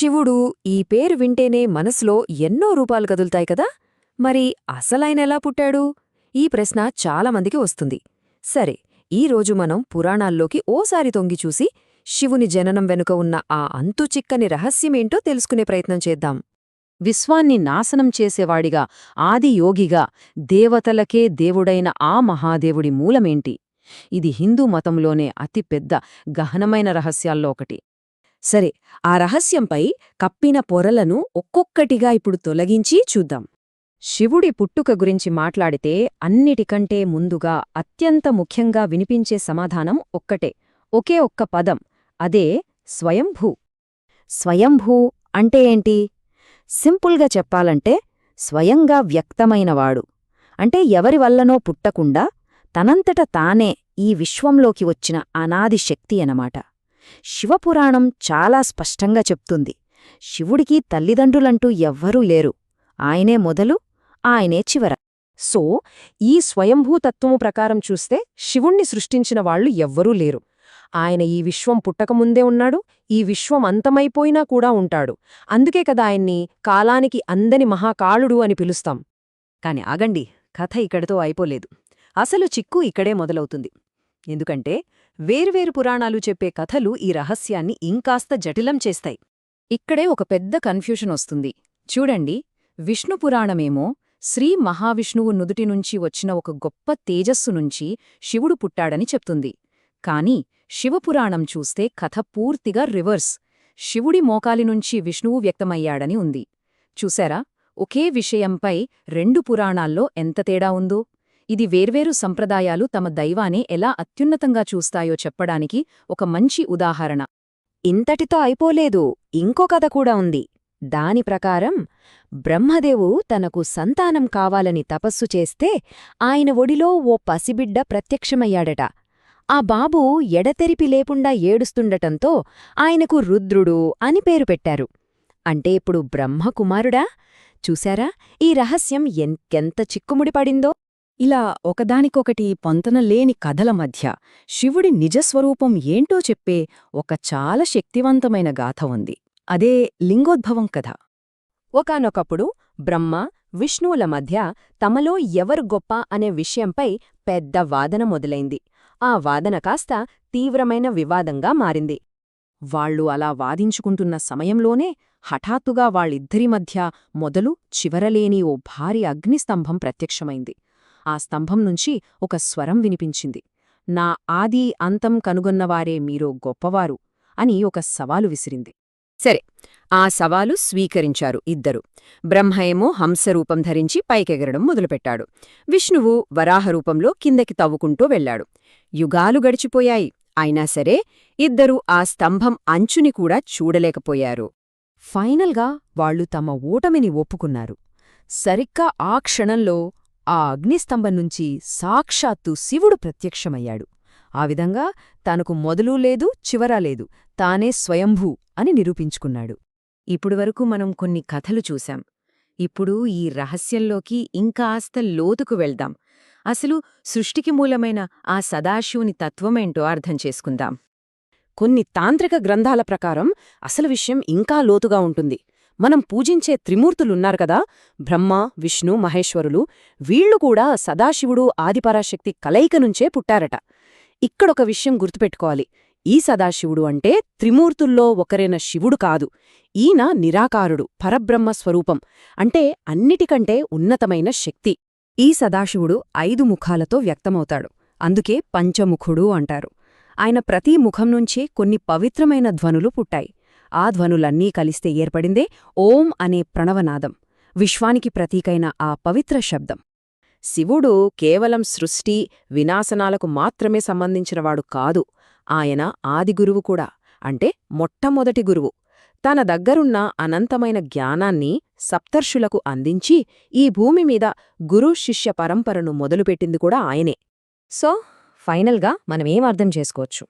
శివుడు ఈ పేరు వింటేనే మనసులో ఎన్నో రూపాలు కదులుతాయి కదా? మరి అసలైనలా పుట్టాడు? ఈ ప్రశ్న చాలామందికి వస్తుంది. సరే ఈరోజు మనం పురాణాల్లోకి ఓసారి తొంగి చూసి శివుని జననం వెనుక ఉన్న ఆ అంతుచిక్కని రహస్యమేంటో తెలుసుకునే ప్రయత్నం చేద్దాం. విశ్వాన్ని నాశనం చేసేవాడిగా ఆది యోగిగా దేవతలకే దేవుడైన ఆ మహాదేవుడి మూలమేంటి? ఇది హిందూ మతంలోనే అతిపెద్ద గహనమైన రహస్యాల్లో ఒకటి. సరే ఆ రహస్యంపై కప్పిన పొరలను ఒక్కొక్కటిగా ఇప్పుడు తొలగించి చూద్దాం. శివుడి పుట్టుక గురించి మాట్లాడితే అన్నిటికంటే ముందుగా అత్యంత ముఖ్యంగా వినిపించే సమాధానం ఒక్కటే ఒకే ఒక్క పదం అదే స్వయంభూ. స్వయంభూ అంటే ఏంటి? సింపుల్గా చెప్పాలంటే స్వయంగా వ్యక్తమైనవాడు అంటే ఎవరి వల్లనో పుట్టకుండా తనంతట తానే ఈ విశ్వంలోకి వచ్చిన అనాది శక్తి అనమాట శివపురాణం చాలా స్పష్టంగా చెప్తుంది. శివుడికి తల్లిదండ్రులంటూ ఎవ్వరూ లేరు. ఆయనే మొదలు ఆయనే చివర. సో ఈ స్వయంభూతత్వము ప్రకారం చూస్తే శివుణ్ణి సృష్టించిన వాళ్ళు ఎవ్వరూ లేరు. ఆయన ఈ విశ్వం పుట్టకముందే ఉన్నాడు ఈ విశ్వం అంతమైపోయినా కూడా ఉంటాడు. అందుకే కదా ఆయన్ని కాలానికి అందని మహాకాళుడు అని పిలుస్తాం. కాని ఆగండి కథ ఇక్కడితో అయిపోలేదు. అసలు చిక్కు ఇక్కడే మొదలవుతుంది. ఎందుకంటే వేర్వేరు పురాణాలు చెప్పే కథలు ఈ రహస్యాన్ని ఇంకాస్త జటిలం చేస్తాయి. ఇక్కడే ఒక పెద్ద కన్ఫ్యూషన్ వస్తుంది. చూడండి విష్ణుపురాణమేమో శ్రీ మహావిష్ణువు నుదుటి నుంచి వచ్చిన ఒక గొప్ప తేజస్సు నుంచి శివుడు పుట్టాడని చెప్తుంది. కాని శివపురాణం చూస్తే కథ పూర్తిగా రివర్స్. శివుడి మోకాలి నుంచి విష్ణువు వ్యక్తమయ్యాడని ఉంది. చూశారా ఒకే విషయంపై రెండు పురాణాల్లో ఎంత తేడా ఉందో? ఇది వేర్వేరు సంప్రదాయాలు తమ దైవాన్ని ఎలా అత్యున్నతంగా చూస్తాయో చెప్పడానికి ఒక మంచి ఉదాహరణ. ఇంతటితో అయిపోలేదు. ఇంకో కథ కూడా ఉంది. దాని ప్రకారం బ్రహ్మదేవు తనకు సంతానం కావాలని తపస్సు చేస్తే ఆయన ఒడిలో ఓ పసిబిడ్డ ప్రత్యక్షమయ్యాడట. ఆ బాబు ఎడతెరిపి లేకుండా ఏడుస్తుండటంతో ఆయనకు రుద్రుడు అని పేరు పెట్టారు. అంటే ఇప్పుడు బ్రహ్మకుమారుడా? చూశారా? ఈ రహస్యం ఎంకెంత చిక్కుముడి పడిందో? ఇలా ఒకదానికొకటి పొంతనలేని కథల మధ్య శివుడి నిజస్వరూపం ఏంటో చెప్పే ఒక చాలా శక్తివంతమైన గాథ ఉంది. అదే లింగోద్భవం కథ. ఒకానొకప్పుడు బ్రహ్మ విష్ణువుల మధ్య తమలో ఎవరు గొప్ప అనే విషయంపై పెద్ద వాదన మొదలైంది. ఆ వాదన కాస్త తీవ్రమైన వివాదంగా మారింది. వాళ్ళు అలా వాదించుకుంటున్న సమయంలోనే హఠాత్తుగా వాళ్ళిద్దరి మధ్య మొదలు చివరలేని ఓ భారీ అగ్నిస్తంభం ప్రత్యక్షమైంది. ఆ స్తంభం నుంచి ఒక స్వరం వినిపించింది. నా ఆది అంతం కనుగొన్నవారే మీరో గొప్పవారు అని ఒక సవాలు విసిరింది. సరే ఆ సవాలు స్వీకరించారు ఇద్దరు. బ్రహ్మయేమో హంసరూపం ధరించి పైకెగరడం మొదలుపెట్టాడు. విష్ణువు వరాహరూపంలో కిందకి తవ్వుకుంటూ వెళ్ళాడు యుగాలు గడిచిపోయాయి. అయినా సరే ఇద్దరూ ఆ స్తంభం అంచుని కూడా చూడలేకపోయారు. ఫైనల్గా వాళ్ళు తమ ఓటమిని ఒప్పుకున్నారు. సరిగ్గా ఆ క్షణంలో ఆ అగ్నిస్తంభం నుంచి సాక్షాత్తు శివుడు ప్రత్యక్షమయ్యాడు. ఆ విధంగా తనకు మొదలూ లేదు చివరా లేదు. తానే స్వయంభూ అని నిరూపించుకున్నాడు. ఇప్పుడువరకు మనం కొన్ని కథలు చూశాం. ఇప్పుడు ఈ రహస్యంలోకి ఇంకాస్త లోతుకు వెళ్దాం. అసలు సృష్టికి మూలమైన ఆ సదాశివుని తత్వమేంటో అర్థం చేసుకుందాం. కొన్ని తాంత్రిక గ్రంథాల ప్రకారం అసలు విషయం ఇంకా లోతుగా ఉంటుంది. మనం పూజించే త్రిమూర్తులున్నారు కదా. బ్రహ్మ విష్ణు మహేశ్వరులు. వీళ్ళు కూడా సదాశివుడు ఆదిపరాశక్తి కలయిక నుంచే పుట్టారట. ఇక్కడొక విషయం గుర్తుపెట్టుకోవాలి. ఈ సదాశివుడు అంటే త్రిమూర్తుల్లో ఒకరైన శివుడు కాదు. ఈయన నిరాకారుడు పరబ్రహ్మ స్వరూపం. అంటే అన్నిటికంటే ఉన్నతమైన శక్తి. ఈ సదాశివుడు ఐదు ముఖాలతో వ్యక్తమవుతాడు. అందుకే పంచముఖుడు అంటారు. ఆయన ప్రతి ముఖం నుంచే కొన్ని పవిత్రమైన ధ్వనులు పుట్టాయి. ఆ ధ్వనులన్నీ కలిస్తే ఏర్పడిందే ఓం అనే ప్రణవనాదం విశ్వానికి ప్రతీకైన ఆ పవిత్ర శబ్దం. శివుడు కేవలం సృష్టి వినాశనాలకు మాత్రమే సంబంధించినవాడు కాదు ఆయన ఆదిగురువు కూడా అంటే మొట్టమొదటి గురువు. తన దగ్గరున్న అనంతమైన జ్ఞానాన్ని సప్తర్షులకు అందించి ఈ భూమి మీద గురు శిష్య పరంపరను మొదలుపెట్టింది కూడా ఆయనే. సో ఫైనల్గా మనమేం అర్థం చేసుకోవచ్చు?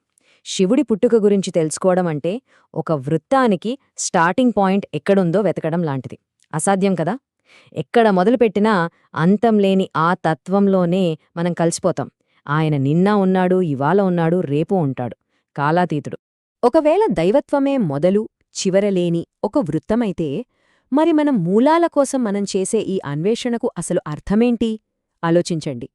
శివుడి పుట్టుక గురించి తెలుసుకోవడం అంటే ఒక వృత్తానికి స్టార్టింగ్ పాయింట్ ఎక్కడుందో వెతకడం లాంటిది. అసాధ్యం కదా? ఎక్కడ మొదలుపెట్టినా అంతం లేని ఆ తత్వంలోనే మనం కలిసిపోతాం. ఆయన నిన్న ఉన్నాడు ఇవాళ ఉన్నాడు రేపు ఉంటాడు. కాలాతీతుడు. ఒకవేళ దైవత్వమే మొదలు చివరలేని ఒక వృత్తమైతే మరి మనం మూలాల కోసం మనం చేసే ఈ అన్వేషణకు అసలు అర్థమేంటి? ఆలోచించండి.